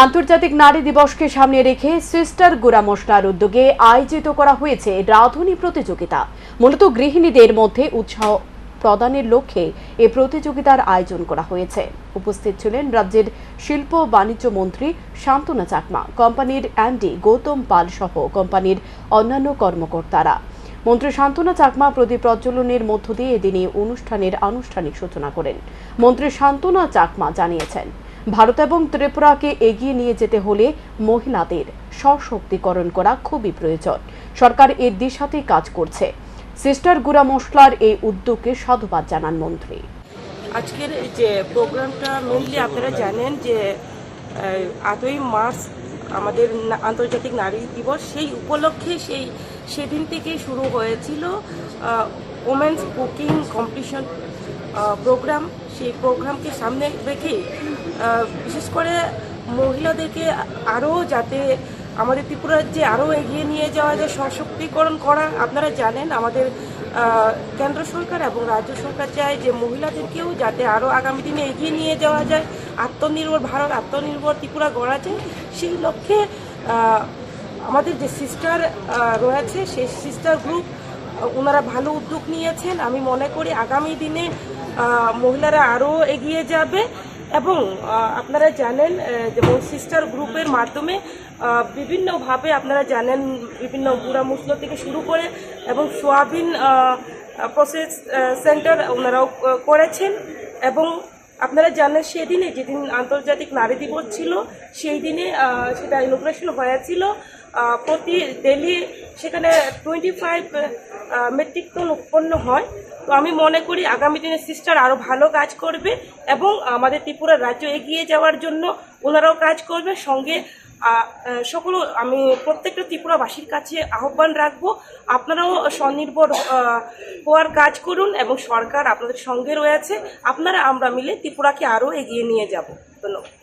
আন্তর্জাতিক নারী দিবসকে সামনে রেখে সিস্টার গুড়া মশলার উদ্যোগে আয়োজিত করা হয়েছে রাঁধুনি প্রতিযোগিতা। মূলত গৃহিণীদের মধ্যে উৎসাহ প্রদানের লক্ষ্যে এ প্রতিযোগিতার আয়োজন করা হয়েছে। উপস্থিত ছিলেন রাজ্যের শিল্প বাণিজ্য মন্ত্রী শান্তনা চাকমা, কোম্পানির এমডি গৌতম পাল সহ কোম্পানির অন্যান্য কর্মকর্তারা। মন্ত্রী শান্তনা চাকমা প্রদীপ প্রজ্বলনের মধ্য দিয়ে এদিনে অনুষ্ঠানের আনুষ্ঠানিক সূচনা করেন। মন্ত্রী শান্তনা চাকমা জানিয়েছেন ভারত এবং ত্রিপুরাকে এগিয়ে নিয়ে যেতে হলে মহিলাদের সশক্তিকরণ করা খুবই প্রয়োজন। সরকার এর দিশাতেই কাজ করছে। সিস্টার গুড়া মশলার এই উদ্যোগকে সাধুবাদ জানান মন্ত্রী। আজকের যে প্রোগ্রামটা মেনলি আপনারা জানেন যে আটই মার্চ আমাদের আন্তর্জাতিক নারী দিবস সেই উপলক্ষে সেই সেদিন থেকে শুরু হয়েছিল ওমেন্স কুকিং কম্পিটিশন প্রোগ্রাম সেই প্রোগ্রামকে সামনে রেখে আহ, বিশেষ করে মহিলাদেরকে আরও যাতে আমাদের ত্রিপুরা যে আরও এগিয়ে নিয়ে যাওয়া যায়, সশক্তিকরণ করা। আপনারা জানেন আমাদের কেন্দ্র সরকার এবং রাজ্য সরকার চায় যে মহিলাদেরকেও যাতে আরও আগামী দিনে এগিয়ে নিয়ে যাওয়া যায়। আত্মনির্ভর ভারত, আত্মনির্ভর ত্রিপুরা গড়া যায়। সেই লক্ষ্যে আমাদের যে সিস্টার রয়েছে, সেই সিস্টার গ্রুপ ওনারা ভালো উদ্যোগ নিয়েছেন। আমি মনে করি আগামী দিনে মহিলারা আরও এগিয়ে যাবে। এবং আপনারা জানেন যেমন সিস্টার গ্রুপের মাধ্যমে বিভিন্নভাবে আপনারা জানেন বিভিন্ন গুঁড়া মুসলো থেকে শুরু করে এবং সোয়াবিন প্রসেস সেন্টার ওনারাও করেছেন। এবং আপনারা জানেন সেদিনে যেদিন আন্তর্জাতিক নারী দিবস ছিল, সেই দিনে সেটা ইনোগ্রেশন হয়েছিল। প্রতি ডেলি সেখানে টোয়েন্টি ফাইভ মেট্রিক টন উৎপন্ন হয়। তো আমি মনে করি আগামী দিনে সিস্টার আরও ভালো কাজ করবে এবং আমাদের ত্রিপুরা রাজ্য এগিয়ে যাওয়ার জন্য ওনারাও কাজ করবে। সঙ্গে সকল, আমি প্রত্যেকটা ত্রিপুরাবাসীর কাছে আহ্বান রাখব, আপনারাও স্বনির্ভর হওয়ার কাজ করুন এবং সরকার আপনাদের সঙ্গে রয়েছে। আপনারা, আমরা মিলে ত্রিপুরাকে আরও এগিয়ে নিয়ে যাব। ধন্যবাদ।